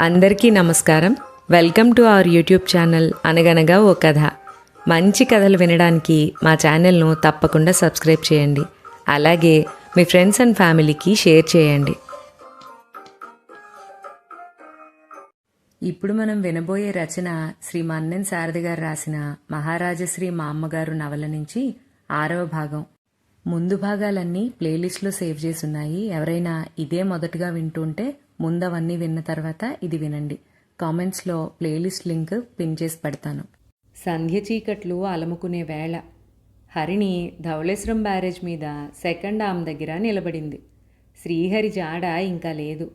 అందరికీ నమస్కారం. Welcome to our YouTube channel అనగనగా ఓ కథ. మంచి కథలు వినడానికి మా ఛానల్ను తప్పకుండా సబ్స్క్రైబ్ చేయండి. అలాగే మీ ఫ్రెండ్స్ అండ్ ఫ్యామిలీకి షేర్ చేయండి. ఇప్పుడు మనం వినబోయే రచన శ్రీ మన్నెన్ శారద గారు రాసిన మహారాజశ్రీ మా అమ్మగారు నవల నుంచి ఆరవ భాగం. ముందు భాగాలన్నీ ప్లేలిస్ట్లో సేవ్ చేసి ఉన్నాయి ఎవరైనా ఇదే మొదటగా వింటుంటే ముందవన్నీ విన్న తర్వాత ఇది వినండి. కామెంట్స్లో ప్లేలిస్ట్ లింక్ పిన్ చేసి పెడతాను. సంధ్య చీకట్లు అలముకునే వేళ హరిణి ధవళేశ్వరం బ్యారేజ్ మీద సెకండ్ ఆమ్ దగ్గర నిలబడింది. శ్రీహరి జాడ ఇంకా లేదు.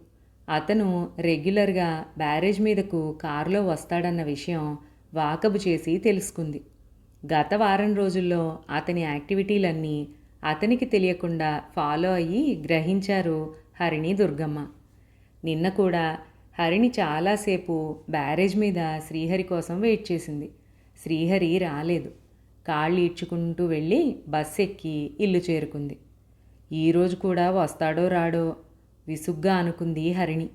అతను రెగ్యులర్గా బ్యారేజ్ మీదకు కారులో వస్తాడన్న విషయం వాకబు చేసి తెలుసుకుంది. గత వారం రోజుల్లో అతని యాక్టివిటీలన్నీ అతనికి తెలియకుండా ఫాలో అయ్యి గ్రహించారు హరిణి దుర్గమ్మ. నిన్న కూడా హరిణి చాలాసేపు బ్యారేజ్ మీద శ్రీహరి కోసం వెయిట్ చేసింది. శ్రీహరి రాలేదు. కాళ్ళు ఈడ్చుకుంటూ వెళ్ళి బస్ ఎక్కి ఇల్లు చేరుకుంది. ఈరోజు కూడా వస్తాడో రాడో విసుగ్గా అనుకుంది హరిణి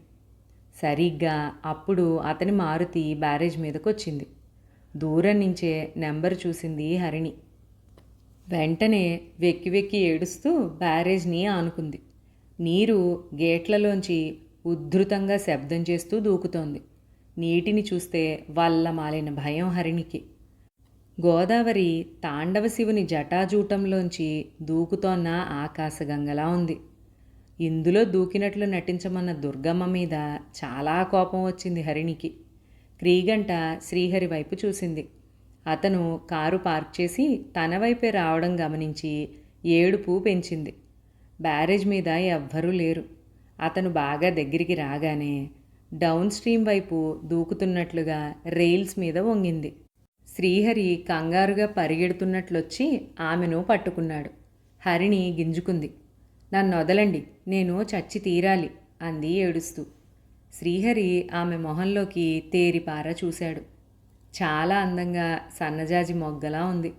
సరిగ్గా అప్పుడు అతని మారుతి బ్యారేజ్ మీదకు వచ్చింది దూరం నుంచే నెంబర్ చూసింది హరిణి వెంటనే వెక్కి వెక్కి ఏడుస్తూ బ్యారేజ్ని ఆనుకుంది. నీరు గేట్లలోంచి ఉద్ధృతంగా శబ్దం చేస్తూ దూకుతోంది. నీటిని చూస్తే వల్ల మాలిన భయం హరిణికి. గోదావరి తాండవ శివుని జటాజూటంలోంచి దూకుతోన్న ఆకాశగంగలా ఉంది. ఇందులో దూకినట్లు నటించమన్న దుర్గమ్మ మీద చాలా కోపం వచ్చింది హరిణికి. క్రీగంట శ్రీహరి వైపు చూసింది. అతను కారు పార్క్ చేసి తన వైపే రావడం గమనించి ఏడుపు పెంచింది. బ్యారేజ్ మీద ఎవ్వరూ లేరు. అతను బాగా దగ్గరికి రాగానే డౌన్ స్ట్రీమ్ వైపు దూకుతున్నట్లుగా రైల్స్ మీద వంగింది. శ్రీహరి కంగారుగా పరిగెడుతున్నట్లొచ్చి ఆమెను పట్టుకున్నాడు. హరిణి గింజుకుంది. నన్ను వదలండి నేను చచ్చి తీరాలి అంది ఏడుస్తూ. శ్రీహరి ఆమె మొహంలోకి తేరిపార చూశాడు. చాలా అందంగా సన్నజాజి మొగ్గలా ఉంది.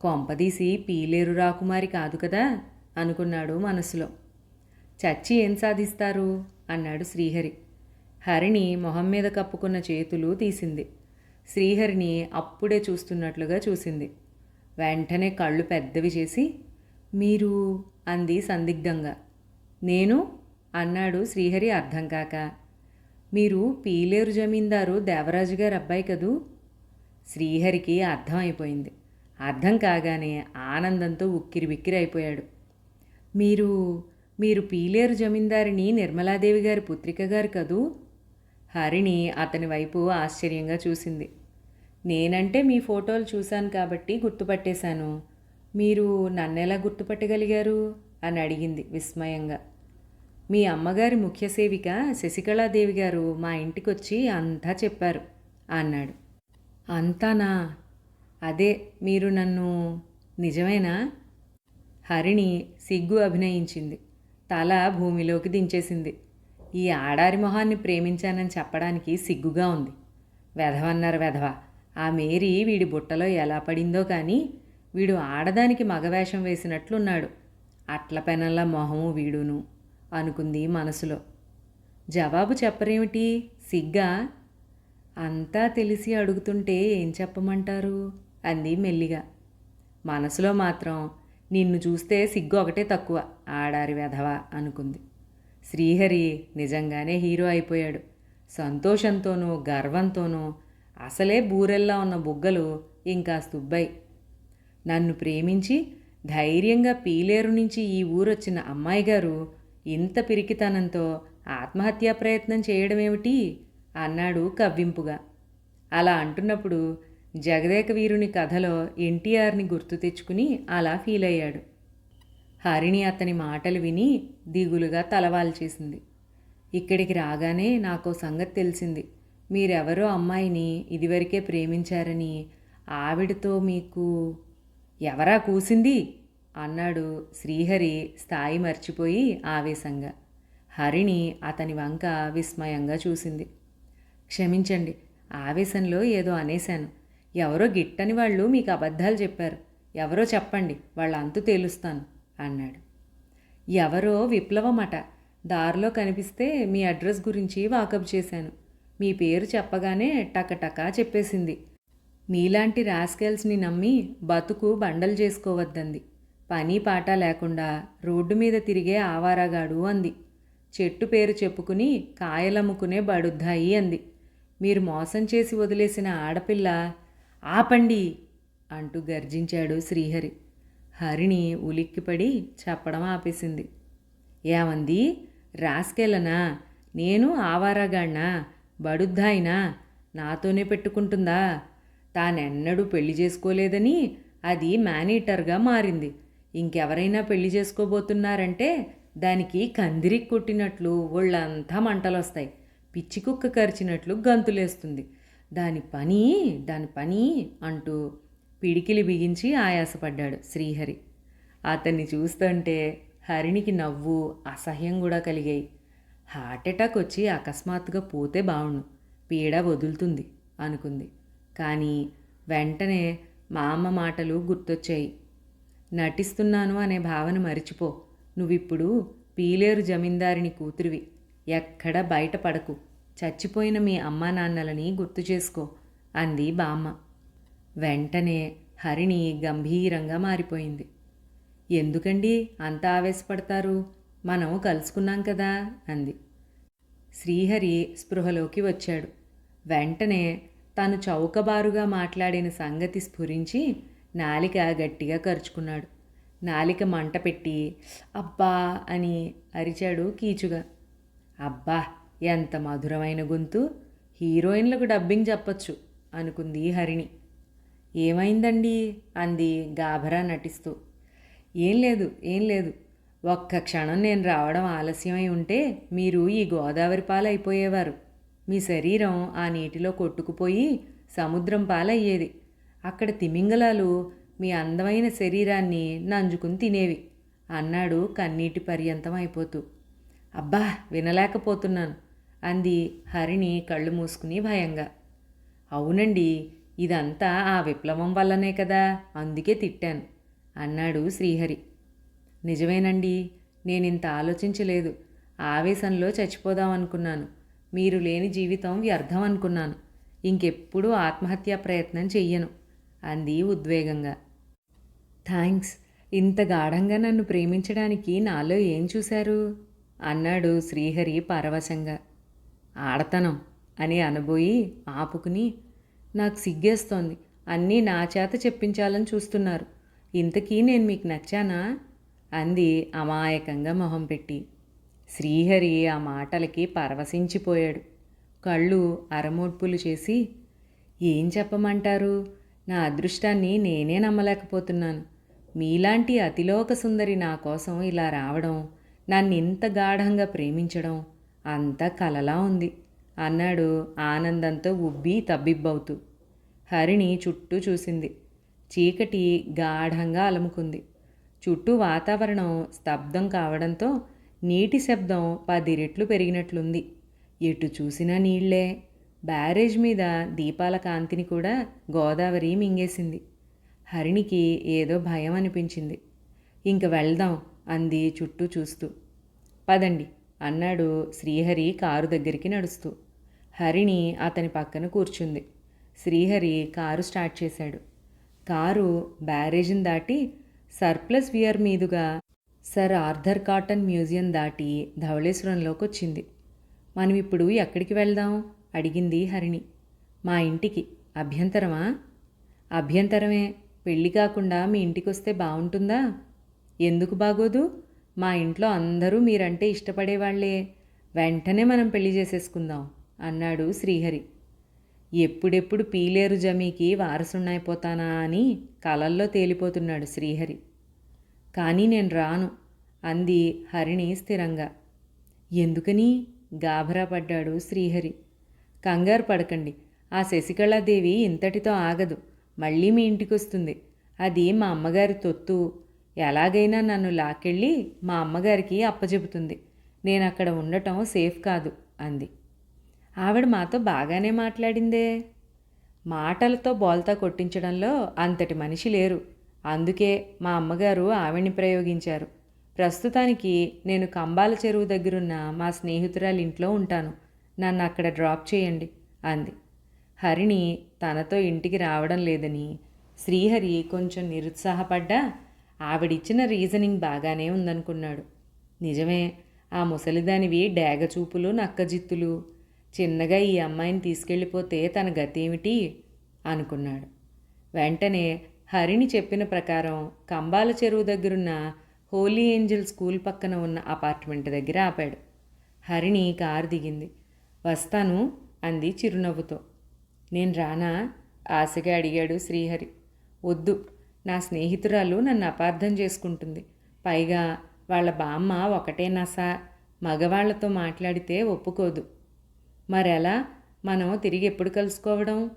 కొంపదీసి పీలేరు రాకుమారి కాదు కదా అనుకున్నాడు మనసులో. చచ్చి ఏం సాధిస్తారు? అన్నాడు శ్రీహరి. హరిణి మొహం మీద కప్పుకున్న చేతులు తీసింది. శ్రీహరిని అప్పుడే చూస్తున్నట్లుగా చూసింది. వెంటనే కళ్ళు పెద్దవి చేసి మీరు అంది సందిగ్ధంగా. నేను? అన్నాడు శ్రీహరి అర్థం కాక. మీరు పీలేరు జమీందారు దేవరాజు గారు అబ్బాయి కదూ? శ్రీహరికి అర్థమైపోయింది అర్థం కాగానే ఆనందంతో ఉక్కిరి బిక్కిరి అయిపోయాడు. మీరు మీరు పీలేరు జమీందారిని నిర్మలాదేవి గారి పుత్రిక గారు కదూ? హరిణి అతని వైపు ఆశ్చర్యంగా చూసింది. నేనంటే మీ ఫోటోలు చూశాను కాబట్టి గుర్తుపట్టేశాను. మీరు నన్నెలా గుర్తుపట్టగలిగారు? అని అడిగింది విస్మయంగా. మీ అమ్మగారి ముఖ్య సేవిక శశికళాదేవి గారు మా ఇంటికొచ్చి అంతా చెప్పారు అన్నాడు. అంతానా? అదే మీరు నన్ను నిజమేనా? హరిణి సిగ్గు అభినయించింది. తల భూమిలోకి దించేసింది. ఈ ఆడారి మొహాన్ని ప్రేమించానని చెప్పడానికి సిగ్గుగా ఉంది. వెధవన్నారు వెధవ ఆ మేరీ వీడి బుట్టలో ఎలా పడిందో కానీ వీడు ఆడదానికి మగవేషం వేసినట్లున్నాడు. అట్ల పెనల్ల మొహము వీడును అనుకుంది మనసులో. జవాబు చెప్పరేమిటి? సిగ్గా? అంతా తెలిసి అడుగుతుంటే ఏం చెప్పమంటారు? అంది మెల్లిగా. మనసులో మాత్రం నిన్ను చూస్తే సిగ్గు ఒకటే తక్కువ ఆడారి వెధవ అనుకుంది. శ్రీహరి నిజంగానే హీరో అయిపోయాడు. సంతోషంతోనూ గర్వంతోనూ అసలే బూరెల్లా ఉన్న బుగ్గలు ఇంకా స్తుబ్బాయి నన్ను ప్రేమించి ధైర్యంగా పీలేరు నుంచి ఈ ఊరొచ్చిన అమ్మాయి గారు ఇంత పిరికితనంతో ఆత్మహత్యా ప్రయత్నం చేయడమేమిటి? అన్నాడు కవ్వింపుగా. అలా అంటున్నప్పుడు జగదేక వీరుని కథలో ఎన్టీఆర్ని గుర్తు తెచ్చుకుని అలా ఫీల్ అయ్యాడు. హరిణి అతని మాటలు విని దిగులుగా తలవాల్చేసింది. ఇక్కడికి రాగానే నాకు సంగతి తెలిసింది. మీరెవరో అమ్మాయిని ఇదివరకే ప్రేమించారని ఆవిడతో మీకు ఎవరా కూసింది? అన్నాడు శ్రీహరి స్థాయి మర్చిపోయి ఆవేశంగా. హరిణి అతని వంక విస్మయంగా చూసింది. క్షమించండి ఆవేశంలో ఏదో అనేశాను. ఎవరో గిట్టని వాళ్ళు మీకు అబద్ధాలు చెప్పారు. ఎవరో చెప్పండి వాళ్ళ అంతు తేలుస్తాను అన్నాడు. ఎవరో విప్లవమట దారిలో కనిపిస్తే మీ అడ్రస్ గురించి వాకప్ చేశాను. మీ పేరు చెప్పగానే టకటకా చెప్పేసింది. మీలాంటి రాస్కెల్స్ని నమ్మి బతుకు బండలు చేసుకోవద్దంది. పని పాట లేకుండా రోడ్డు మీద తిరిగే ఆవారాగాడు అంది. చెట్టు పేరు చెప్పుకుని కాయలమ్ముకునే బడుద్దాయి అంది. మీరు మోసం చేసి వదిలేసిన ఆడపిల్ల ఆపండి అంటూ గర్జించాడు శ్రీహరి. హరిణి ఉలిక్కిపడి చెప్పడం ఆపేసింది. ఏమంది? రాస్కెళ్ళనా? నేను ఆవారాగాడినా బడుద్దాయినా? నాతోనే పెట్టుకుంటుందా? తానెన్నడూ పెళ్ళి చేసుకోలేదని అది మేనేటర్గా మారింది. ఇంకెవరైనా పెళ్ళి చేసుకోబోతున్నారంటే దానికి కందిరి కొట్టినట్లు ఒళ్ళంతా మంటలొస్తాయి. పిచ్చి కుక్క కరిచినట్లు గంతులేస్తుంది. దాని పని దాని పని అంటూ పిడికిలి బిగించి ఆయాసపడ్డాడు శ్రీహరి. అతన్ని చూస్తుంటే హరినికి నవ్వు అసహ్యం కూడా కలిగాయి. హార్ట్ అటాక్ వచ్చి అకస్మాత్తుగా పోతే బావుణ్ణు పీడ వదులుతుంది అనుకుంది. కానీ వెంటనే మా అమ్మ మాటలు గుర్తొచ్చాయి. నటిస్తున్నాను అనే భావన మరిచిపో. నువ్విప్పుడు పీలేరు జమీందారిని కూతురివి. ఎక్కడ బయటపడకు. చచ్చిపోయిన మీ అమ్మా నాన్నలని గుర్తు చేసుకో అంది బామ్మ. వెంటనే హరిణి గంభీరంగా మారిపోయింది. ఎందుకండి అంత ఆవేశపడతారు? మనం కలుసుకున్నాం కదా అంది. శ్రీహరి స్పృహలోకి వచ్చాడు. వెంటనే తను చౌకబారుగా మాట్లాడిన సంగతి స్ఫురించి నాలిక గట్టిగా కరుచుకున్నాడు. నాలిక మంట పెట్టి అబ్బా అని అరిచాడు కీచుగా. అబ్బా ఎంత మధురమైన గొంతు. హీరోయిన్లకు డబ్బింగ్ చెప్పచ్చు అనుకుంది హరిణి. ఏమైందండి? అంది గాభరా నటిస్తూ. ఏం లేదు ఏం లేదు. ఒక్క క్షణం నేను రావడం ఆలస్యమై ఉంటే మీరు ఈ గోదావరి పాలైపోయేవారు. మీ శరీరం ఆ నీటిలో కొట్టుకుపోయి సముద్రం పాలయ్యేది. అక్కడ తిమింగలాలు మీ అందమైన శరీరాన్ని నంజుకుని తినేవి అన్నాడు కన్నీటి పర్యంతం అయిపోతూ అబ్బా వినలేకపోతున్నాను. అంది హరిణి కళ్ళు మూసుకుని భయంగా. అవునండి ఇదంతా ఆ విప్లవం వల్లనే కదా అందుకే తిట్టాను అన్నాడు శ్రీహరి. నిజమేనండి నేనింత ఆలోచించలేదు ఆవేశంలో చచ్చిపోదాం అనుకున్నాను మీరు లేని జీవితం వ్యర్థం అనుకున్నాను ఇంకెప్పుడూ ఆత్మహత్యా ప్రయత్నం చెయ్యను అంది ఉద్వేగంగా. థ్యాంక్స్ ఇంత గాఢంగా నన్ను ప్రేమించడానికి నాలో ఏం చూశారు? అన్నాడు శ్రీహరి పరవశంగా. ఆడతాను అని అనబోయి ఆపుకుని నాకు సిగ్గేస్తోంది. అన్నీ నా చేత చెప్పించాలని చూస్తున్నారు. ఇంతకీ నేను మీకు నచ్చానా? అంది అమాయకంగా మొహం పెట్టి. శ్రీహరి ఆ మాటలకి పరవశించిపోయాడు. కళ్ళు అరమోడ్పులు చేసి ఏం చెప్పమంటారు? నా అదృష్టాన్ని నేనే నమ్మలేకపోతున్నాను. మీలాంటి అతిలోక సుందరి నా కోసం ఇలా రావడం నన్ను ఇంత గాఢంగా ప్రేమించడం అంత కలలా ఉంది. అన్నాడు ఆనందంతో ఉబ్బి తబ్బిబ్బవుతూ. హరిణి చుట్టూ చూసింది. చీకటి గాఢంగా అలముకుంది. చుట్టూ వాతావరణం స్తబ్దం కావడంతో నీటి శబ్దం పది రెట్లు పెరిగినట్లుంది. ఎటు చూసినా నీళ్ళే. బ్యారేజ్ మీద దీపాల కాంతిని కూడా గోదావరి మింగేసింది. హరిణికి ఏదో భయం అనిపించింది. ఇంక వెళ్దాం అంది చుట్టూ చూస్తూ. పదండి. అన్నాడు శ్రీహరి కారు దగ్గరికి నడుస్తూ. హరిణి అతని పక్కన కూర్చుంది. శ్రీహరి కారు స్టార్ట్ చేశాడు. కారు బ్యారేజ్ని దాటి సర్ప్లస్ వియర్ మీదుగా సర్ ఆర్థర్ కాటన్ మ్యూజియం దాటి ధవళేశ్వరంలోకి వచ్చింది మనం ఇప్పుడు ఎక్కడికి వెళ్దాం? అడిగింది హరిణి. మా ఇంటికి. అభ్యంతరమా? అభ్యంతరమే. పెళ్ళి కాకుండా మీ ఇంటికి వస్తే బాగుంటుందా ఎందుకు బాగోదు? మా ఇంట్లో అందరూ మీరంటే ఇష్టపడేవాళ్ళే. వెంటనే మనం పెళ్ళి చేసేసుకుందాం అన్నాడు శ్రీహరి. ఎప్పుడెప్పుడు పీలేరు జమీకి వారసున్నైపోతానా అని కలల్లో తేలిపోతున్నాడు శ్రీహరి. కానీ నేను రాను అంది హరిణి స్థిరంగా. ఎందుకని? గాభరా పడ్డాడు శ్రీహరి. కంగారు పడకండి ఆ శశికళాదేవి ఇంతటితో ఆగదు మళ్ళీ మీ ఇంటికి వస్తుంది అది మా అమ్మగారి తొత్తు ఎలాగైనా నన్ను లాక్కెళ్ళి మా అమ్మగారికి అప్పచెబుతుంది నేను అక్కడ ఉండటం సేఫ్ కాదు అంది. ఆవిడ మాతో బాగానే మాట్లాడిందే. మాటలతో బోల్తా కొట్టించడంలో అంతటి మనిషి లేరు. అందుకే మా అమ్మగారు ఆవిడ్ని ప్రయోగించారు. ప్రస్తుతానికి నేను కంబాల చెరువు దగ్గరున్న మా స్నేహితురాలి ఇంట్లో ఉంటాను. నన్ను అక్కడ డ్రాప్ చేయండి అంది. హరిణి తనతో ఇంటికి రావడం లేదని శ్రీహరి కొంచెం నిరుత్సాహపడ్డా ఆవిడిచ్చిన రీజనింగ్ బాగానే ఉందనుకున్నాడు. నిజమే ఆ ముసలిదానివి డేగ చూపులు నక్కజిత్తులు. చిన్నగా ఈ అమ్మాయిని తీసుకెళ్ళిపోతే తన గతేమిటి? అనుకున్నాడు. వెంటనే హరిణి చెప్పిన ప్రకారం కంబాల చెరువు దగ్గరున్న హోలీ ఏంజల్ స్కూల్ పక్కన ఉన్న అపార్ట్మెంట్ దగ్గర ఆపాడు. హరిణి కారు దిగింది. వస్తాను అంది చిరునవ్వుతో. నేను రానా? ఆశగా అడిగాడు శ్రీహరి. వద్దు నా స్నేహితురాలు నన్ను అపార్థం చేసుకుంటుంది. పైగా వాళ్ళ బామ్మ ఒకటే నస మగవాళ్ళతో మాట్లాడితే ఒప్పుకోదు. మరెలా? మనం తిరిగి ఎప్పుడు కలుసుకోవడం?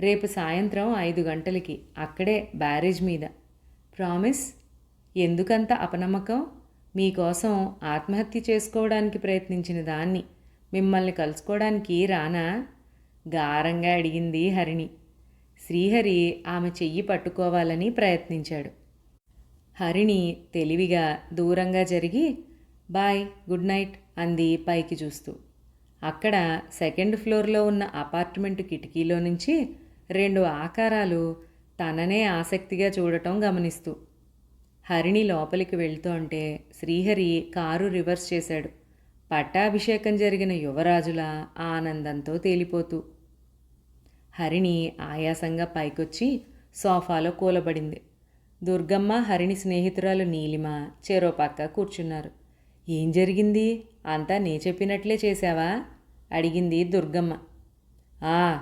రేపు సాయంత్రం ఐదు గంటలకి అక్కడే బ్యారేజ్ మీద. ప్రామిస్? ఎందుకంత అపనమ్మకం? మీకోసం ఆత్మహత్య చేసుకోవడానికి ప్రయత్నించిన దాన్ని. మిమ్మల్ని కలుసుకోవడానికి రానా? గారంగా అడిగింది హరిణి. శ్రీహరి ఆమె చెయ్యి పట్టుకోవాలని ప్రయత్నించాడు. హరిణి తెలివిగా దూరంగా జరిగి బాయ్ గుడ్ నైట్ అంది పైకి చూస్తూ. అక్కడ సెకండ్ ఫ్లోర్లో ఉన్న అపార్ట్మెంట్ కిటికీలో నుంచి రెండు ఆకారాలు తననే ఆసక్తిగా చూడటం గమనిస్తూ. హరిణి లోపలికి వెళ్తూ శ్రీహరి కారు రివర్స్ చేశాడు. పట్టాభిషేకం జరిగిన యువరాజుల ఆనందంతో తేలిపోతూ. హరిణి ఆయాసంగా పైకొచ్చి సోఫాలో కూలబడింది. దుర్గమ్మ హరిణి స్నేహితురాలు నీలిమ చెరో పక్క కూర్చున్నారు. ఏం జరిగింది? అంతా నే చెప్పినట్లే చేశావా? అడిగింది దుర్గమ్మ. ఆ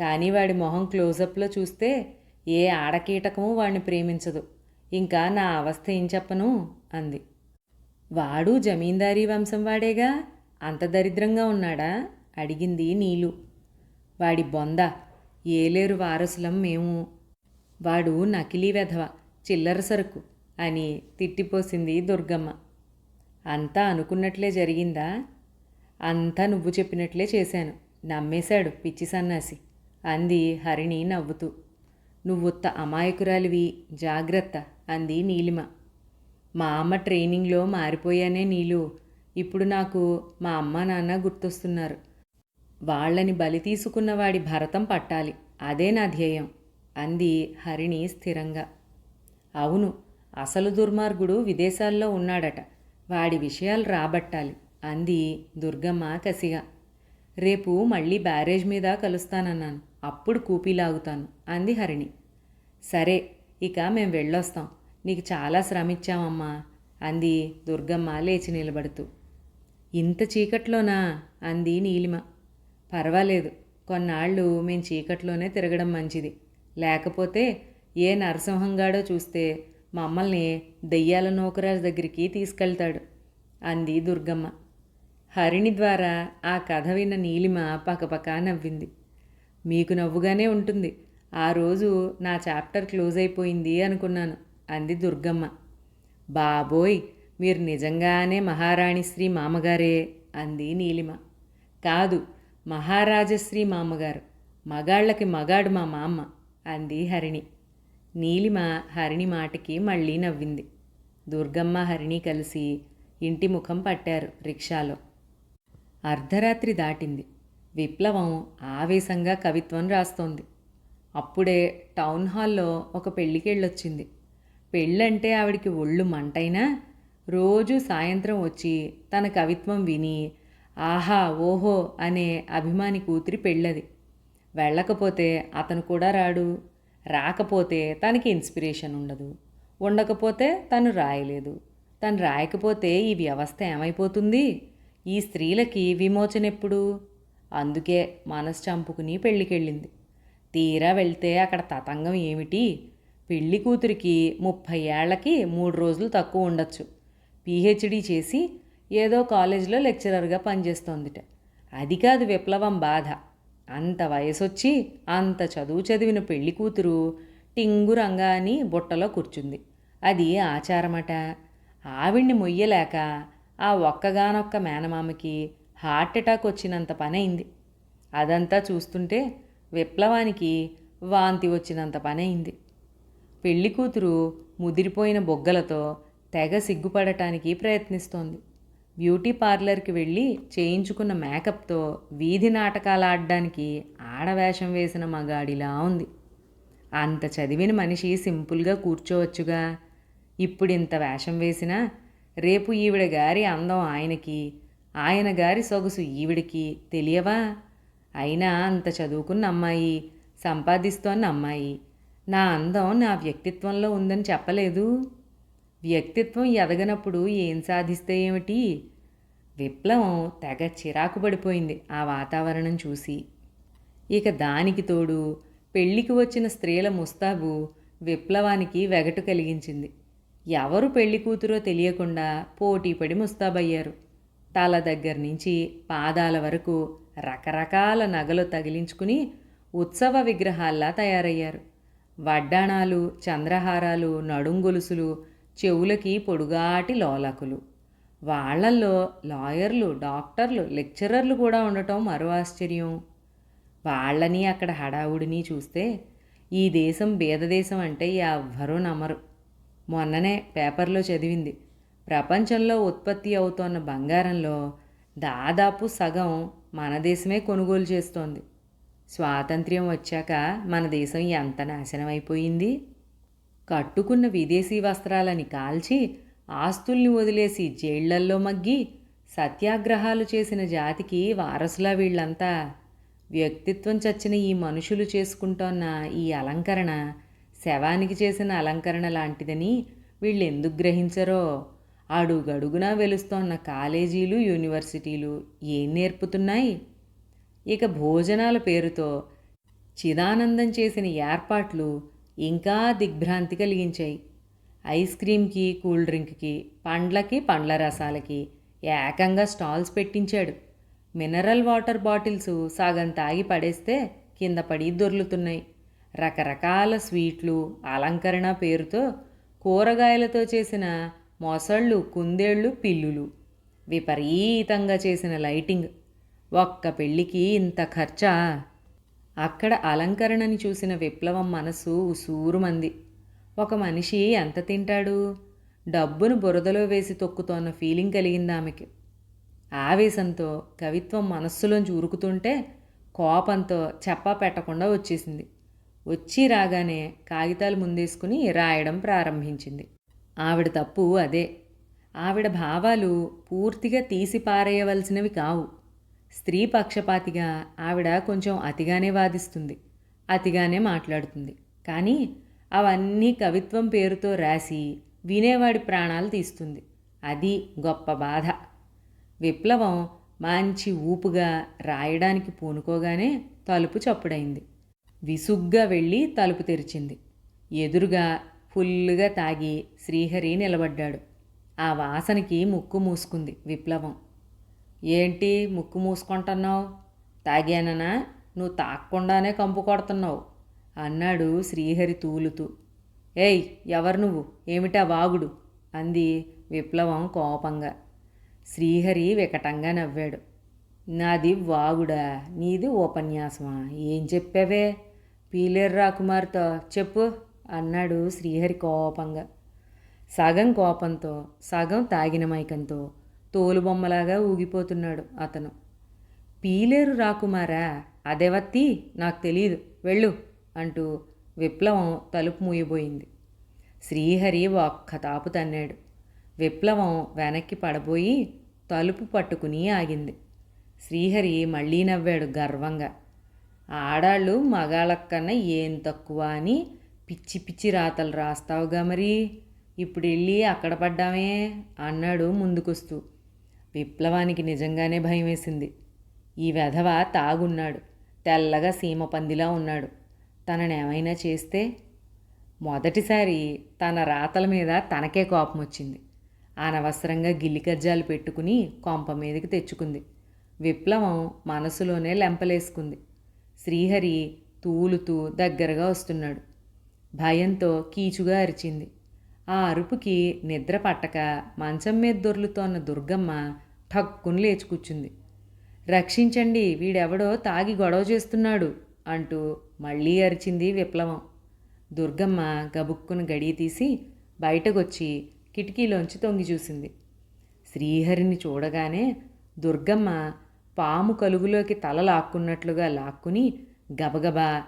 కానీ వాడి మొహం క్లోజప్లో చూస్తే ఏ ఆడకీటకము వాడిని ప్రేమించదు. ఇంకా నా అవస్థ ఏం చెప్పను? అంది. వాడు జమీందారీ వంశం వాడేగా? అంత దరిద్రంగా ఉన్నాడా? అడిగింది నీలు. వాడి బొంద ఏలేరు వారసులం మేము. వాడు నకిలీ వెధవ చిల్లర సరుకు అని తిట్టిపోసింది దుర్గమ్మ. అంతా అనుకున్నట్లే జరిగిందా? అంతా నువ్వు చెప్పినట్లే చేశాను. నమ్మేశాడు పిచ్చి సన్నాసి. అంది హరిణి నవ్వుతూ. నువ్వొత్త అమాయకురాలివి జాగ్రత్త అంది నీలిమ. మా అమ్మ ట్రైనింగ్లో మారిపోయానే నీలు. ఇప్పుడు నాకు మా అమ్మ నాన్న గుర్తొస్తున్నారు. వాళ్ళని బలి తీసుకున్న వాడి భరతం పట్టాలి. అదే నా ధ్యేయం. అంది హరిణి స్థిరంగా. అవును అసలు దుర్మార్గుడు విదేశాల్లో ఉన్నాడట. వాడి విషయాలు రాబట్టాలి అంది దుర్గమ్మ కసిగా. రేపు మళ్ళీ బ్యారేజ్ మీద కలుస్తానన్నాను. అప్పుడు కూపీలాగుతాను అంది హరిణి. సరే ఇక మేం వెళ్ళొస్తాం. నీకు చాలా శ్రమిచ్చామమ్మా అంది దుర్గమ్మ లేచి నిలబడుతూ. ఇంత చీకట్లోనా అంది నీలిమ. పర్వాలేదు. కొన్నాళ్ళు మేం చీకట్లోనే తిరగడం మంచిది. లేకపోతే ఏ నరసింహంగాడో చూస్తే మమ్మల్ని దెయ్యాల నూకరాజు దగ్గరికి తీసుకెళ్తాడు. అంది దుర్గమ్మ. హరిణి ద్వారా ఆ కథ విన్న నీలిమ పకపక నవ్వింది. మీకు నవ్వుగానే ఉంటుంది. ఆ రోజు నా చాప్టర్ క్లోజ్ అయిపోయింది అనుకున్నాను అంది దుర్గమ్మ. బాబోయ్ మీరు నిజంగానే మహారాణి శ్రీ మామగారే అంది నీలిమ. కాదు మహారాజశ్రీ మామగారు. మగాళ్ళకి మగాడు మా మామ అంది హరిణి. నీలిమ హరిణి మాటకి మళ్ళీ నవ్వింది. దుర్గమ్మ హరిణి కలిసి ఇంటి ముఖం పట్టారు రిక్షాలో. అర్ధరాత్రి దాటింది. విప్లవం ఆవేశంగా కవిత్వం రాస్తోంది. అప్పుడే టౌన్ హాల్లో ఒక పెళ్ళికెళ్ళొచ్చింది. పెళ్ళంటే ఆవిడికి ఒళ్ళు మంటైనా రోజు సాయంత్రం వచ్చి తన కవిత్వం విని ఆహా ఓహో అనే అభిమాని కూతురి పెళ్ళది. వెళ్ళకపోతే అతను కూడా రాడు. రాకపోతే తనకి ఇన్స్పిరేషన్ ఉండదు. ఉండకపోతే తను రాయలేదు. తను రాయకపోతే ఈ వ్యవస్థ ఏమైపోతుంది? ఈ స్త్రీలకి విమోచన ఎప్పుడు? అందుకే మనసు చంపుకుని పెళ్ళికెళ్ళింది. తీరా వెళ్తే అక్కడ తతంగం ఏమిటి? పెళ్ళి కూతురికి ముప్పై ఏళ్ళకి మూడు రోజులు తక్కువ ఉండొచ్చు. పీహెచ్డీ చేసి ఏదో కాలేజీలో లెక్చరర్గా పనిచేస్తోందిట. అది కాదు విప్లవం బాధ. అంత వయసొచ్చి అంత చదువు చదివిన పెళ్ళి కూతురు టింగు రంగా అని బుట్టలో కూర్చుంది. అది ఆచారమట. ఆవిడ్ని మొయ్యలేక ఆ ఒక్కగానొక్క మేనమామకి హార్ట్ అటాక్ వచ్చినంత పనైంది అదంతా చూస్తుంటే విప్లవానికి వాంతి వచ్చినంత పనైంది పెళ్ళి కూతురు ముదిరిపోయిన బొగ్గలతో తెగ సిగ్గుపడటానికి ప్రయత్నిస్తోంది. బ్యూటీ పార్లర్కి వెళ్ళి చేయించుకున్న మేకప్తో వీధి నాటకాలు ఆడడానికి ఆడవేషం వేసిన మగాడిలా ఉంది. అంత చదివిన మనిషి సింపుల్గా కూర్చోవచ్చుగా. ఇప్పుడు ఇంత వేషం వేసినా రేపు ఈవిడ గారి అందం ఆయనకి ఆయన గారి సొగసు ఈవిడికి తెలియవా? అయినా అంత చదువుకున్న అమ్మాయి సంపాదిస్తోన్న అమ్మాయి నా అందం నా వ్యక్తిత్వంలో ఉందని చెప్పలేదు. వ్యక్తిత్వం ఎదగనప్పుడు ఏం సాధిస్తే ఏమిటి? విప్లవం తెగ చిరాకు పడిపోయింది ఆ వాతావరణం చూసి. ఇక దానికి తోడు పెళ్ళికి వచ్చిన స్త్రీల ముస్తాబు విప్లవానికి వెగటు కలిగించింది. ఎవరు పెళ్ళి కూతురో తెలియకుండా పోటీపడి ముస్తాబయ్యారు. తల దగ్గర నుంచి పాదాల వరకు రకరకాల నగలు తగిలించుకుని ఉత్సవ విగ్రహాల్లా తయారయ్యారు. వడ్డాణాలు చంద్రహారాలు నడుంగొలుసులు చెవులకి పొడుగాటి లోలకులు. వాళ్ళల్లో లాయర్లు డాక్టర్లు లెక్చరర్లు కూడా ఉండటం మరో ఆశ్చర్యం. వాళ్ళని అక్కడ హడావుడిని చూస్తే ఈ దేశం బీదదేశం అంటే ఎవ్వరూ నమ్మరు. మొన్ననే పేపర్లో చదివింది ప్రపంచంలో ఉత్పత్తి అవుతోన్న బంగారంలో దాదాపు సగం మన దేశమే కొనుగోలు చేస్తోంది. స్వాతంత్ర్యం వచ్చాక మన దేశం ఎంత నాశనం అయిపోయింది కట్టుకున్న విదేశీ వస్త్రాలని కాల్చి ఆస్తుల్ని వదిలేసి జైళ్ళల్లో మగ్గి సత్యాగ్రహాలు చేసిన జాతికి వారసులా వీళ్ళంతా. వ్యక్తిత్వం చచ్చిన ఈ మనుషులు చేసుకుంటోన్న ఈ అలంకరణ శవానికి చేసిన అలంకరణ లాంటిదని వీళ్ళు ఎందుకు గ్రహించరో? అడుగడుగునా వెలుస్తోన్న కాలేజీలు యూనివర్సిటీలు ఏం నేర్పుతున్నాయి? ఇక భోజనాల పేరుతో చిదానందం చేసిన ఏర్పాట్లు ఇంకా దిగ్భ్రాంతి కలిగించాయి. ఐస్ క్రీమ్కి కూల్ డ్రింక్కి పండ్లకి పండ్ల రసాలకి ఏకంగా స్టాల్స్ పెట్టించాడు. మినరల్ వాటర్ బాటిల్స్ సగం తాగి పడేస్తే కింద పడి దొర్లుతున్నాయి. రకరకాల స్వీట్లు అలంకరణ పేరుతో కూరగాయలతో చేసిన మొసళ్ళు కుందేళ్ళు పిల్లులు విపరీతంగా చేసిన లైటింగ్. ఒక్క పెళ్ళికి ఇంత ఖర్చా? అక్కడ అలంకరణని చూసిన విప్లవం మనసు ఉసూరుమంది. ఒక మనిషి ఎంత తింటాడు? డబ్బును బురదలో వేసి తొక్కుతోన్న ఫీలింగ్ కలిగింది ఆమెకి ఆవేశంతో కవిత్వం మనస్సులోంచి ఉరుకుతుంటే కోపంతో చెప్పా పెట్టకుండా వచ్చేసింది. వచ్చి రాగానే కాగితాలు ముందేసుకుని రాయడం ప్రారంభించింది. ఆవిడ తప్పు అదే. ఆవిడ భావాలు పూర్తిగా తీసి పారేయవలసినవి కావు. స్త్రీ పక్షపాతిగా ఆవిడ కొంచెం అతిగానే వాదిస్తుంది అతిగానే మాట్లాడుతుంది. కానీ అవన్నీ కవిత్వం పేరుతో రాసి వినేవాడి ప్రాణాలు తీస్తుంది. అది గొప్ప బాధ. విప్లవం మంచి ఊపుగా రాయడానికి పూనుకోగానే తలుపు చప్పుడైంది. విసుగ్గా వెళ్ళి తలుపు తెరిచింది. ఎదురుగా ఫుల్లుగా తాగి శ్రీహరి నిలబడ్డాడు. ఆ వాసనకి ముక్కు మూసుకుంది విప్లవం. ఏంటి ముక్కు మూసుకుంటున్నావు? తాగాననా? నువ్వు తాక్కుండానే కంపు కొడుతున్నావు. అన్నాడు శ్రీహరి తూలుతూ. ఏయ్ ఎవరు నువ్వు? ఏమిటా వాగుడు? అంది విప్లవం కోపంగా. శ్రీహరి వికటంగా నవ్వాడు. నాది వాగుడా? నీది ఉపన్యాసమా? ఏం చెప్పావే? పీలేరు రాకుమార్తో చెప్పు అన్నాడు శ్రీహరి కోపంగా. సగం కోపంతో సగం తాగిన మైకంతో తోలుబొమ్మలాగా ఊగిపోతున్నాడు అతను. పీలేరు రాకుమారా అదేవత్తి? నాకు తెలియదు వెళ్ళు అంటూ విప్లవం తలుపు మూయబోయింది. శ్రీహరి ఒక్క తాపు తన్నాడు. విప్లవం వెనక్కి పడబోయి తలుపు పట్టుకుని ఆగింది. శ్రీహరి మళ్ళీ నవ్వాడు గర్వంగా. ఆడాళ్ళు మగాళ్ళకన్నా ఏం తక్కువ అని పిచ్చి పిచ్చి రాతలు రాస్తావుగా మరి. ఇప్పుడు వెళ్ళి అక్కడ పడ్డామే అన్నాడు ముందుకొస్తూ. విప్లవానికి నిజంగానే భయం వేసింది. ఈ వెధవ తాగున్నాడు. తెల్లగా సీమ పందిలా ఉన్నాడు. తననేమైనా చేస్తే? మొదటిసారి తన రాతల మీద తనకే కోపం వచ్చింది. అనవసరంగా గిల్లికజ్జాలు పెట్టుకుని కొంప మీదకి తెచ్చుకుంది. విప్లవం మనసులోనే లెంపలేసుకుంది. శ్రీహరి తూలుతూ దగ్గరగా వస్తున్నాడు. భయంతో కీచుగా అరిచింది. ఆ అరుపుకి నిద్ర పట్టక మంచం మీద దొర్లుతోన్న దుర్గమ్మ ఠక్కుని లేచి కూర్చుంది. రక్షించండి వీడెవడో తాగి గొడవ చేస్తున్నాడు అంటూ మళ్ళీ అరిచింది విప్లవం. దుర్గమ్మ గబుక్కున గడియ తీసి బయటకొచ్చి కిటికీలోంచి తొంగి చూసింది. శ్రీహరిని చూడగానే దుర్గమ్మ పాము కలుగులోకి తల లాక్కున్నట్లుగా లాక్కుని గబగబా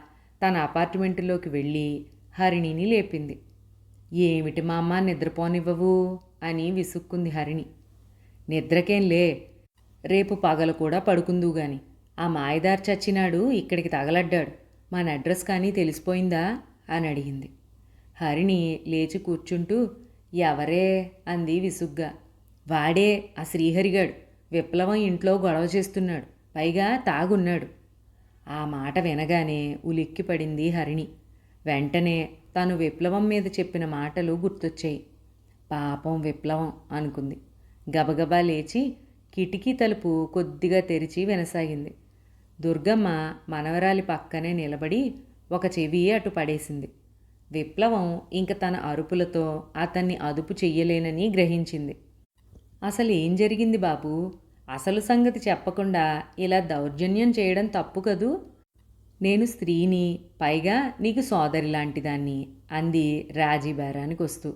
తన అపార్ట్మెంటులోకి వెళ్ళి హరిణిని లేపింది. ఏమిటి మా అమ్మ నిద్రపోనివ్వవు? అని విసుక్కుంది హరిణి. నిద్రకేం లే. రేపు పగలు కూడా పడుకుందు గాని. ఆ మాయదారి చచ్చినాడు ఇక్కడికి తగలడ్డాడు. మన అడ్రస్ కానీ తెలిసిపోయిందా? అని అడిగింది. హరిణి లేచి కూర్చుంటూ ఎవరే? అంది విసుగ్గా. వాడే ఆ శ్రీహరిగాడు. విప్లవం ఇంట్లో గొడవ చేస్తున్నాడు. పైగా తాగున్నాడు. ఆ మాట వినగానే ఉలిక్కి పడింది హరిణి. వెంటనే తను విప్లవం మీద చెప్పిన మాటలు గుర్తొచ్చాయి. పాపం విప్లవం అనుకుంది. గబగబా లేచి కిటికీ తలుపు కొద్దిగా తెరిచి వినసాగింది. దుర్గమ్మ మనవరాలి పక్కనే నిలబడి ఒక చెవి అటు పడేసింది. విప్లవం ఇంక తన అరుపులతో అతన్ని అదుపు చెయ్యలేనని గ్రహించింది. అసలు ఏం జరిగింది బాబు? అసలు సంగతి చెప్పకుండా ఇలా దౌర్జన్యం చేయడం తప్పు కదూ? నేను స్త్రీని పైగా నీకు సోదరి లాంటిదాన్ని అంది రాజీ బేరానికి వస్తూ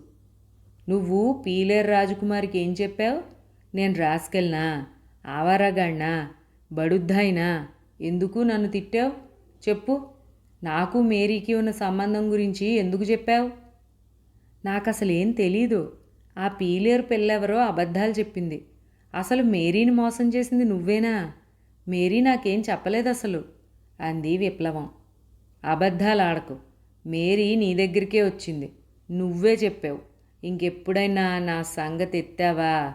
నువ్వు పీలేరు రాజకుమారికి ఏం చెప్పావు? నేను రాసుకెళ్ళనా ఆవారాగాడినా? బడుద్దాయినా? ఎందుకు నన్ను తిట్టావు? చెప్పు. నాకు మేరీకి ఉన్న సంబంధం గురించి ఎందుకు చెప్పావు? నాకు అసలు ఏం తెలీదు. ఆ పీలేరు పిల్లెవరో అబద్ధాలు చెప్పింది. అసలు మేరీని మోసం చేసింది నువ్వేనా? మేరీ నాకేం చెప్పలేదు అసలు అంది విప్లవం. అబద్ధాలు ఆడకు మేరీ నీ దగ్గరికే వచ్చింది. నువ్వే చెప్పావు. ఇంకెప్పుడైనా నా సంగతి ఎత్తావా?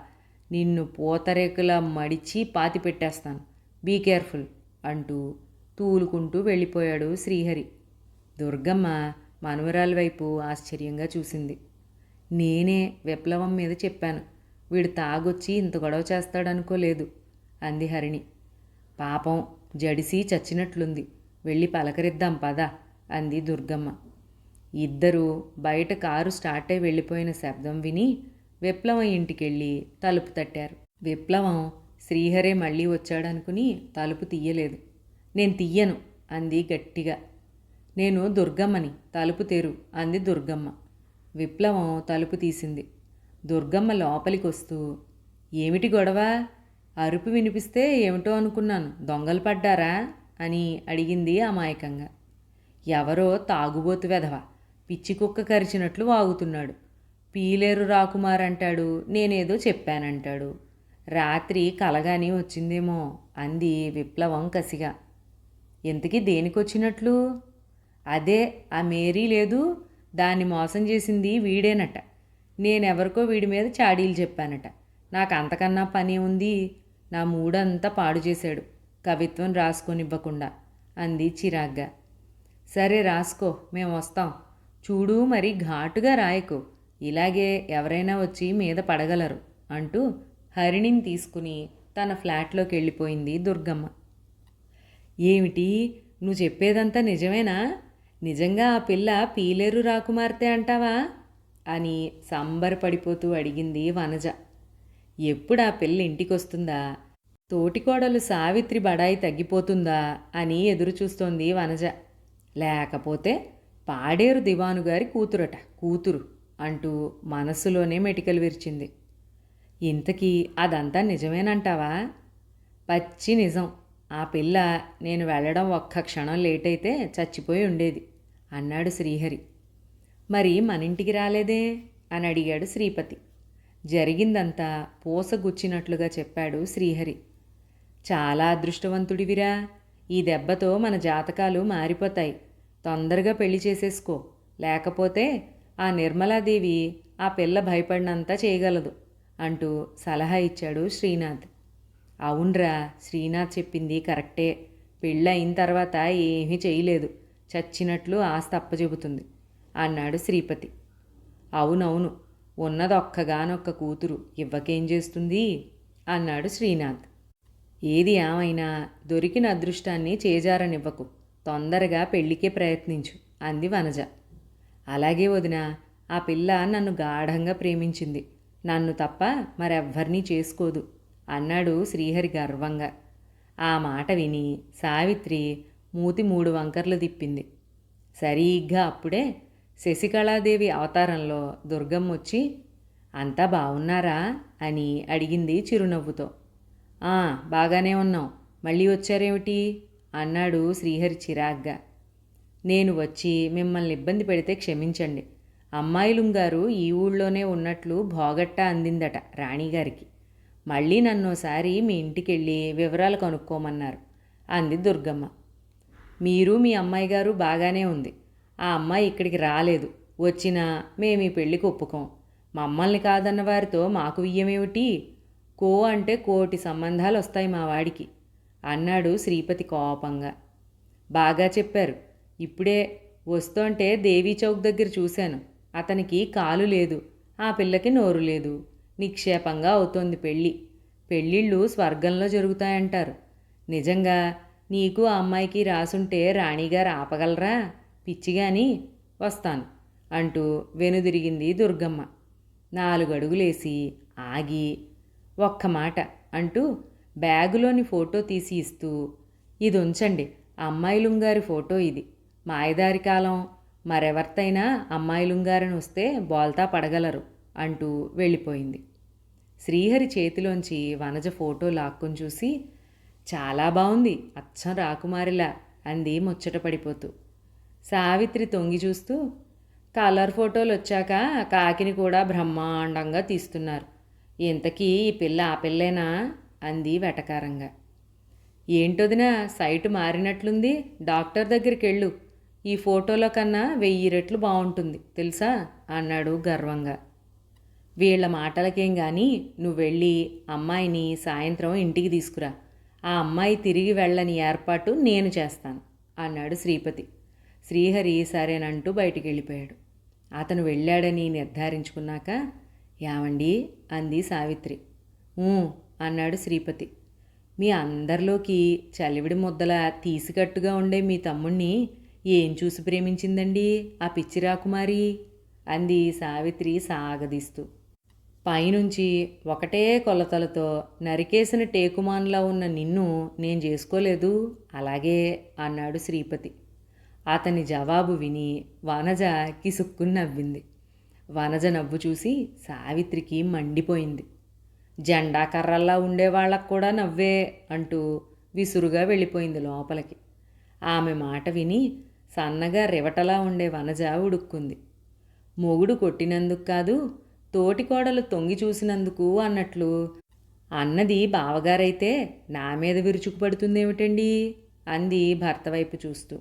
నిన్ను పూతరేకులా మడిచి పాతి పెట్టేస్తాను. బీ కేర్ఫుల్ అంటూ తూలుకుంటూ వెళ్ళిపోయాడు శ్రీహరి. దుర్గమ్మ మనవరాలి వైపు ఆశ్చర్యంగా చూసింది. నేనే విప్లవం మీద చెప్పాను. వీడు తాగొచ్చి ఇంత గొడవ చేస్తాడనుకోలేదు అంది హరిణి. పాపం జడిసి చచ్చినట్లుంది. వెళ్ళి పలకరిద్దాం పద అంది దుర్గమ్మ. ఇద్దరూ బయట కారు స్టార్ట్ అయి వెళ్ళిపోయిన శబ్దం విని విప్లవం ఇంటికెళ్ళి తలుపు తట్టారు. విప్లవం శ్రీహరే మళ్ళీ వచ్చాడనుకుని తలుపు తీయలేదు. నేను తీయను అంది గట్టిగా. నేను దుర్గమ్మని తలుపు తెరు అంది దుర్గమ్మ. విప్లవం తలుపు తీసింది. దుర్గమ్మ లోపలికి వస్తూ ఏమిటి గొడవ? అరుపు వినిపిస్తే ఏమిటో అనుకున్నాను. దొంగలు పడ్డారా? అని అడిగింది అమాయకంగా. ఎవరో తాగుబోతు వెధవ. పిచ్చి కుక్క కరిచినట్లు వాగుతున్నాడు. పీలేరు రాకుమార్ అంటాడు నేనేదో చెప్పానంటాడు. రాత్రి కలగాని వచ్చిందేమో అంది విప్లవం కసిగా. ఇంతకీ దేనికొచ్చినట్లు? అదే ఆ మేరీ లేదు దాన్ని మోసం చేసింది వీడేనట. నేనెవరికో వీడి మీద చాడీలు చెప్పానట. నాకు అంతకన్నా పని ఉంది నా మూడంతా పాడు చేశాడు కవిత్వం రాసుకొనివ్వకుండా అంది చిరాగ్గా. సరే రాసుకో మేము వస్తాం. చూడు మరి ఘాటుగా రాయకు. ఇలాగే ఎవరైనా వచ్చి మీద పడగలరు అంటూ హరిణిని తీసుకుని తన ఫ్లాట్లోకి వెళ్ళిపోయింది దుర్గమ్మ. ఏమిటి? నువ్వు చెప్పేదంతా నిజమేనా? నిజంగా ఆ పిల్ల పీలేరు రాకుమార్తె అంటావా? అని సంబరపడిపోతూ అడిగింది వనజ. ఎప్పుడు ఆ పిల్ల ఇంటికొస్తుందా? తోటికోడలు సావిత్రి బడాయి తగ్గిపోతుందా అని ఎదురుచూస్తోంది వనజ. లేకపోతే పాడేరు దివాను గారి కూతురట కూతురు అంటూ మనస్సులోనే మెటికలు విరిచింది. ఇంతకీ అదంతా నిజమేనంటావా? పచ్చి నిజం. ఆ పిల్ల నేను వెళ్ళడం ఒక్క క్షణం లేట్ అయితే చచ్చిపోయి ఉండేది అన్నాడు శ్రీహరి. మరి మన ఇంటికి రాలేదే? అని అడిగాడు శ్రీపతి. జరిగిందంతా పూసగుచ్చినట్లుగా చెప్పాడు శ్రీహరి. చాలా అదృష్టవంతుడివిరా. ఈ దెబ్బతో మన జాతకాలు మారిపోతాయి. తొందరగా పెళ్ళి చేసేసుకో. లేకపోతే ఆ నిర్మలాదేవి ఆ పిల్ల భయపడినంత చేయగలదు అంటూ సలహా ఇచ్చాడు శ్రీనాథ్. అవునరా శ్రీనాథ్ చెప్పింది కరెక్టే. పెళ్ళి అయిన తర్వాత ఏమీ చేయలేదు. చచ్చినట్లు ఆస్తి అప్పచెబుతుంది అన్నాడు శ్రీపతి. అవునవును ఉన్నదొక్కగానొక్క కూతురు ఇవ్వకేం చేస్తుంది? అన్నాడు శ్రీనాథ్. ఏది ఏమైనా దొరికిన అదృష్టాన్ని చేజారనివ్వకు. తొందరగా పెళ్ళికే ప్రయత్నించు అంది వనజ. అలాగే వదిన ఆ పిల్ల నన్ను గాఢంగా ప్రేమించింది. నన్ను తప్ప మరెవ్వరినీ చేసుకోదు అన్నాడు శ్రీహరి గర్వంగా. ఆ మాట విని సావిత్రి మూతి మూడు వంకర్లు తిప్పింది. సరిగ్గా అప్పుడే శశికళాదేవి అవతారంలో దుర్గమ్మ వచ్చి అంతా బాగున్నారా అని అడిగింది చిరునవ్వుతో. బాగానే ఉన్నాం. మళ్ళీ వచ్చారేమిటి? అన్నాడు శ్రీహరి చిరాగ్గా. నేను వచ్చి మిమ్మల్ని ఇబ్బంది పెడితే క్షమించండి. అమ్మాయిలుంగారు ఈ ఊళ్ళోనే ఉన్నట్లు భోగట్ట అందిందట రాణిగారికి. మళ్ళీ నన్నోసారి మీ ఇంటికెళ్ళి వివరాలు కనుక్కోమన్నారు అంది దుర్గమ్మ. మీరు మీ అమ్మాయి గారు బాగానే ఉంది. ఆ అమ్మాయి ఇక్కడికి రాలేదు. వచ్చినా మేము ఈ పెళ్ళికి ఒప్పుకోం. మమ్మల్ని కాదన్న వారితో మాకు వియ్యమేమిటి? కో అంటే కోటి సంబంధాలు వస్తాయి మా వాడికి. అన్నాడు శ్రీపతి కోపంగా. బాగా చెప్పారు. ఇప్పుడే వస్తుంటే దేవీ చౌక్ దగ్గర చూశాను. అతనికి కాలు లేదు. ఆ పిల్లకి నోరు లేదు. నిక్షేపంగా అవుతోంది పెళ్ళి. పెళ్ళిళ్ళు స్వర్గంలో జరుగుతాయంటారు. నిజంగా నీకు ఆ అమ్మాయికి రాసుంటే రాణిగారు ఆపగలరా? పిచ్చిగాని వస్తాను అంటూ వెనుదిరిగింది దుర్గమ్మ. నాలుగు అడుగులేసి ఆగి ఒక్క మాట అంటూ బ్యాగులోని ఫోటో తీసి ఇస్తూ ఇది ఉంచండి అమ్మాయిలుంగారి ఫోటో ఇది. మాయదారి కాలం. మరెవర్తైనా అమ్మాయిలుంగారని వస్తే బోల్తా పడగలరు అంటూ వెళ్ళిపోయింది. శ్రీహరి చేతిలోంచి వనజ ఫోటో లాక్కుని చూసి చాలా బాగుంది అచ్చం రాకుమారిలా అంది ముచ్చట పడిపోతూ. సావిత్రి తొంగి చూస్తూ కలర్ ఫోటోలు వచ్చాక కాకిని కూడా బ్రహ్మాండంగా తీస్తున్నారు. ఇంతకీ ఈ పిల్ల ఆ పిల్లేనా? అంది వెటకారంగా. ఏంటొదినా సైటు మారినట్లుంది? డాక్టర్ దగ్గరికి వెళ్ళు ఈ ఫోటోలో కన్నా వెయ్యి రెట్లు బాగుంటుంది తెలుసా? అన్నాడు గర్వంగా. వీళ్ళ మాటలకేం కానీ నువ్వు వెళ్ళి అమ్మాయిని సాయంత్రం ఇంటికి తీసుకురా. ఆ అమ్మాయి తిరిగి వెళ్ళని ఏర్పాటు నేను చేస్తాను అన్నాడు శ్రీపతి. శ్రీహరి సరేనంటూ బయటికి వెళ్ళిపోయాడు అతను వెళ్ళాడని నిర్ధారించుకున్నాక యావండి? అంది సావిత్రి. అన్నాడు శ్రీపతి. మీ అందరిలోకి చలివిడి ముద్దల తీసికట్టుగా ఉండే మీ తమ్ముణ్ణి ఏం చూసి ప్రేమించిందండి? ఆ పిచ్చి రాకుమారి అంది సావిత్రి సాగదీస్తూ. పైనుంచి ఒకటే కొలతలతో నరికేసిన టేకుమాన్లా ఉన్న నిన్ను నేను చేసుకోలేదు. అలాగే అన్నాడు శ్రీపతి. అతని జవాబు విని వనజ కిసుక్కుని నవ్వింది. వనజ నవ్వు చూసి సావిత్రికి మండిపోయింది. జెండా కర్రల్లా ఉండేవాళ్ళకు కూడా నవ్వే అంటూ విసురుగా వెళ్ళిపోయింది లోపలికి. ఆమె మాట విని సన్నగా రివటలా ఉండే వనజ ఉడుక్కుంది. మొగుడు కొట్టినందుకు కాదు తోటికోడలు తొంగి చూసినందుకు అన్నట్లు అన్నది బావగారైతే నా మీద విరుచుకుపడుతుందేమిటండి? అంది భర్త వైపు చూస్తూ.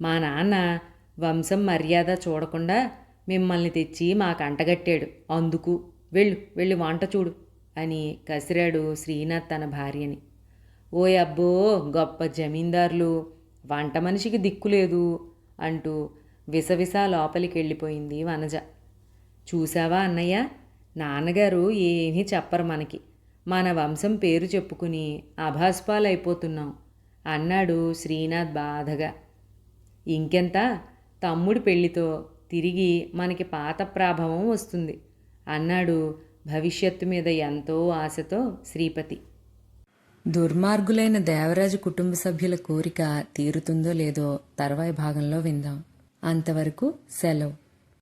మా నాన్న వంశం మర్యాద చూడకుండా మిమ్మల్ని తెచ్చి మాకంటగట్టాడు. అందుకు. వెళ్ళు వెళ్ళి వంట చూడు. అని కసిరాడు శ్రీనాథ్ తన భార్యని. ఓయ్ అబ్బో గొప్ప జమీందారులు వంట మనిషికి దిక్కులేదు అంటూ విసవిస లోపలికి వెళ్ళిపోయింది వనజ. చూసావా అన్నయ్య నాన్నగారు ఏమీ చెప్పరు మనకి. మన వంశం పేరు చెప్పుకుని అభాస్పాలైపోతున్నాం అన్నాడు శ్రీనాథ్ బాధగా. ఇంకెంత? తమ్ముడి పెళ్ళితో తిరిగి మనకి పాత ప్రాభవం వస్తుంది అన్నాడు భవిష్యత్తు మీద ఎంతో ఆశతో శ్రీపతి. దుర్మార్గులైన దేవరాజు కుటుంబ సభ్యుల కోరిక తీరుతుందో లేదో తర్వాయి భాగంలో విందాం. అంతవరకు సెలవు.